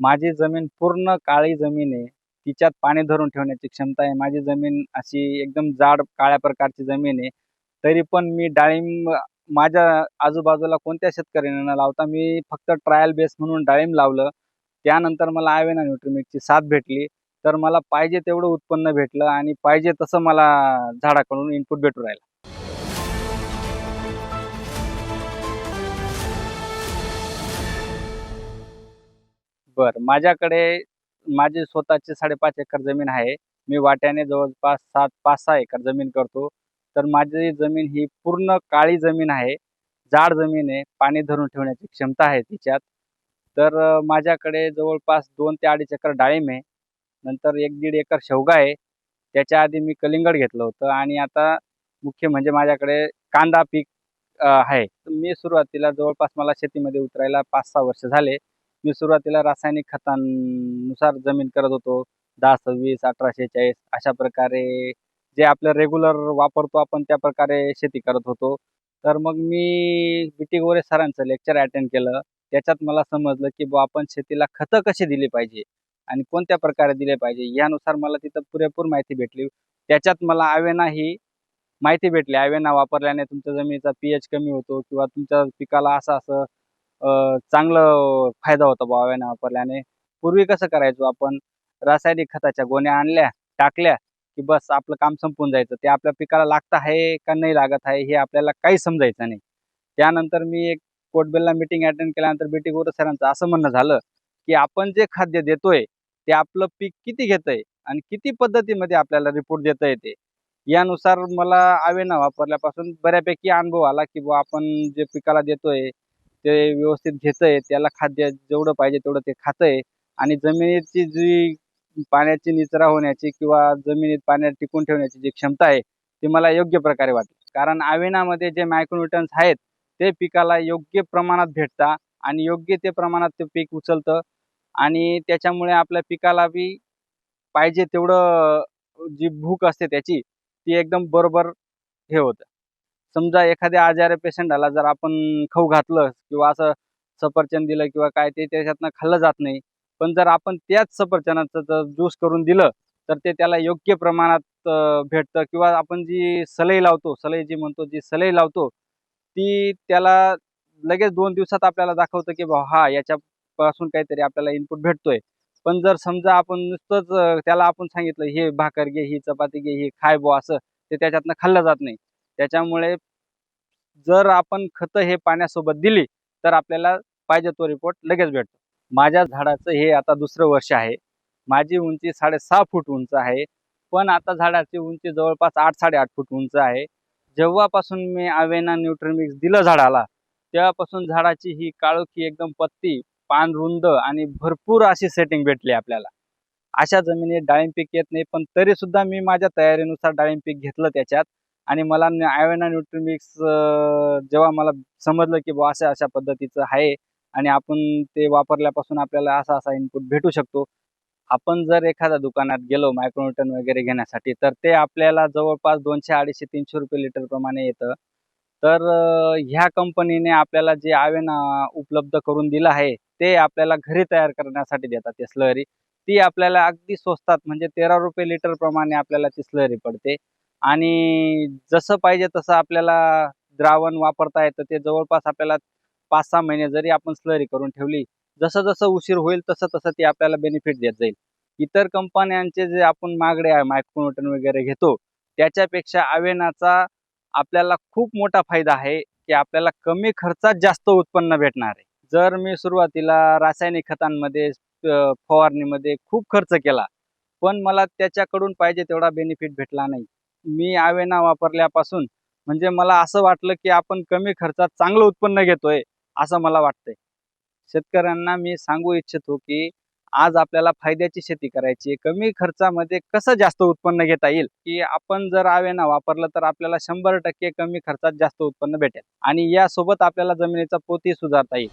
माझी जमीन पूर्ण काळी जमीन आहे. तिच्यात पाणी धरून ठेवण्याची क्षमता आहे. माझी जमीन अशी एकदम जाड काळ्या प्रकारची जमीन आहे. तरी पण मी डाळिंब माझ्या आजूबाजूला कोणत्या शेतकऱ्याने न लावता मी फक्त ट्रायल बेस म्हणून डाळिंब लावलं. त्यानंतर मला आवेना न्यूट्रिमिकची साथ भेटली. तर मला पाहिजे तेवढं उत्पन्न भेटलं आणि पाहिजे तसं मला झाडाकडून इनपुट भेटू राहिलं. बर माझ्याकडे माझी स्वतःची साडेपाच एकर जमीन आहे. मी वाट्याने जवळपास सात पाच सहा एकर जमीन करतो. तर माझी जमीन ही पूर्ण काळी जमीन आहे. जाड जमीन आहे. पाणी धरून ठेवण्याची क्षमता आहे तिच्यात. तर माझ्याकडे जवळपास दोन ते अडीच एकर डाळिंब आहे. नंतर एक दीड एकर शेवगा आहे. त्याच्या आधी मी कलिंगड घेतलं होतं आणि आता मुख्य म्हणजे माझ्याकडे कांदा पीक आहे. तर मी सुरुवातीला जवळपास मला शेतीमध्ये उतरायला पाच सहा वर्ष झाले. मी सुरुवातीला रासायनिक खतांनुसार जमीन करत होतो. दहा सव्वीस अठराशे चाळीस अशा प्रकारे जे आपलं रेग्युलर वापरतो आपण त्या प्रकारे शेती करत होतो. तर मग मी बी गोरे सरांचं लेक्चर अटेंड केलं. त्याच्यात मला समजलं की बुवा आपण शेतीला खतं कशी दिली पाहिजे आणि कोणत्या प्रकारे दिले पाहिजे यानुसार मला तिथं पुरेपूर माहिती भेटली. त्याच्यात मला आवेना ही माहिती भेटली. आवेना वापरल्याने तुमच्या जमिनीचा पी एच कमी होतो किंवा तुमच्या पिकाला असं असं चांगलं फायदा होतो बुवा आवेना वापरल्याने पूर्वी कसं करायचो आपण? रासायनिक खताच्या गोण्या आणल्या टाकल्या की बस आपलं काम संपून जायचं. ते आपल्या पिकाला लागत आहे का नाही लागत आहे हे आपल्याला काही समजायचं नाही. त्यानंतर मी एक कोटबेलला मीटिंग अटेंड केल्यानंतर बीटी गोरे सरांचं असं म्हणणं झालं की आपण जे खाद्य देतोय ते आपलं पीक किती घेतंय आणि किती पद्धतीमध्ये आपल्याला रिपोर्ट देता येते यानुसार मला आवेना वापरल्यापासून बऱ्यापैकी अनुभव आला की बुवा आपण जे पिकाला देतोय ते व्यवस्थित घेतंय त्याला खाद्य जेवढं पाहिजे तेवढं ते खातंय. आणि जमिनीची जी पाण्याची निचरा होण्याची किंवा जमिनीत पाण्यात टिकून ठेवण्याची जी क्षमता आहे ती मला योग्य प्रकारे वाटली. कारण आवेनामध्ये जे मायक्रोन्युट्रन्स आहेत ते पिकाला योग्य प्रमाणात भेटतात आणि योग्य ते प्रमाणात ते पीक उचलतं. आणि त्याच्यामुळे आपल्या पिकाला बी पाहिजे तेवढं जी भूक असते त्याची ती एकदम बरोबर हे होतं. समजा एखाद्या आजारी पेशंटाला जर आपण खाऊ घातलं किंवा असं सफरचंद दिलं किंवा काय ते त्याच्यातनं खाल्लं जात नाही पण जर आपण त्याच सफरचंदाचं जर ज्यूस करून दिलं तर ते त्याला योग्य प्रमाणात भेटतं किंवा आपण जी सलई लावतो सलई जी म्हणतो जी सलई लावतो ती त्याला लगेच दोन दिवसात आपल्याला दाखवतं की भाऊ हा याच्यापासून काहीतरी आपल्याला इनपुट भेटतोय. पण जर समजा आपण नुसतंच त्याला आपण सांगितलं हे भाकर घे ही चपाती घे ही खाय बो असं ते त्याच्यातनं खाल्लं जात नाही. त्याच्यामुळे जर आपण खतं हे पाण्यासोबत दिली तर आपल्याला पाहिजे तो रिपोर्ट लगेच भेटतो. माझ्या झाडाचं हे आता दुसरं वर्ष आहे. माझी उंची साडेसहा फूट उंच आहे. पण आता झाडाची उंची जवळपास आठ साडेआठ फूट उंच आहे. जेव्हापासून मी आवेना न्यूट्रमिक्स दिलं झाडाला तेव्हापासून झाडाची ही काळोखी एकदम पत्ती पान रुंद आणि भरपूर अशी सेटिंग भेटली आपल्याला. अशा जमिनीत डाळिंब पीक येत नाही पण तरी सुद्धा मी माझ्या तयारीनुसार डाळिंब पीक घेतलं त्याच्यात. आणि मला आवेना न्यूट्रिमिक्स जेव्हा मला समजलं की बुवा अशा अशा पद्धतीचं आहे आणि आपण ते वापरल्यापासून आपल्याला असा असा इनपुट भेटू शकतो. आपण जर एखाद्या दुकानात गेलो मायक्रोन्यूटन वगैरे घेण्यासाठी तर ते आपल्याला जवळपास दोनशे अडीचशे तीनशे रुपये लिटर प्रमाणे येतं. तर ह्या कंपनीने आपल्याला जे आवेना उपलब्ध करून दिलं आहे ते आपल्याला घरी तयार करण्यासाठी देतात ते स्लरी ती आपल्याला अगदी स्वस्तात म्हणजे तेरा रुपये लिटर प्रमाणे आपल्याला ती स्लरी पडते. आणि जसं पाहिजे तसं आपल्याला द्रावण वापरता येतं. ते जवळपास आपल्याला पाच सहा महिने जरी आपण स्लरी करून ठेवली जसं जसं उशीर होईल तसं तसं ती आपल्याला बेनिफिट देत जाईल. इतर कंपन्यांचे जे आपण मागडे आहे मायक्रोन्यूटन वगैरे घेतो त्याच्यापेक्षा आवेनाचा आपल्याला खूप मोठा फायदा आहे की आपल्याला कमी खर्चात जास्त उत्पन्न भेटणार आहे. जर मी सुरुवातीला रासायनिक खतांमध्ये फवारणीमध्ये खूप खर्च केला पण मला त्याच्याकडून पाहिजे तेवढा बेनिफिट भेटला नाही. मी आवेना वापरल्यापासून. म्हणजे मला असं वाटलं की आपण कमी खर्चात चांगलं उत्पन्न घेतोय असं मला वाटतंय. शेतकऱ्यांना मी सांगू इच्छितो की आज आपल्याला फायद्याची शेती करायची आहे कमी खर्चामध्ये कसं जास्त उत्पन्न घेता येईल? की आपण जर आवेना वापरलं तर आपल्याला शंभर टक्के कमी खर्चात जास्त उत्पन्न भेटेल. आणि यासोबत आपल्याला जमिनीचा पोतही सुधारता येईल.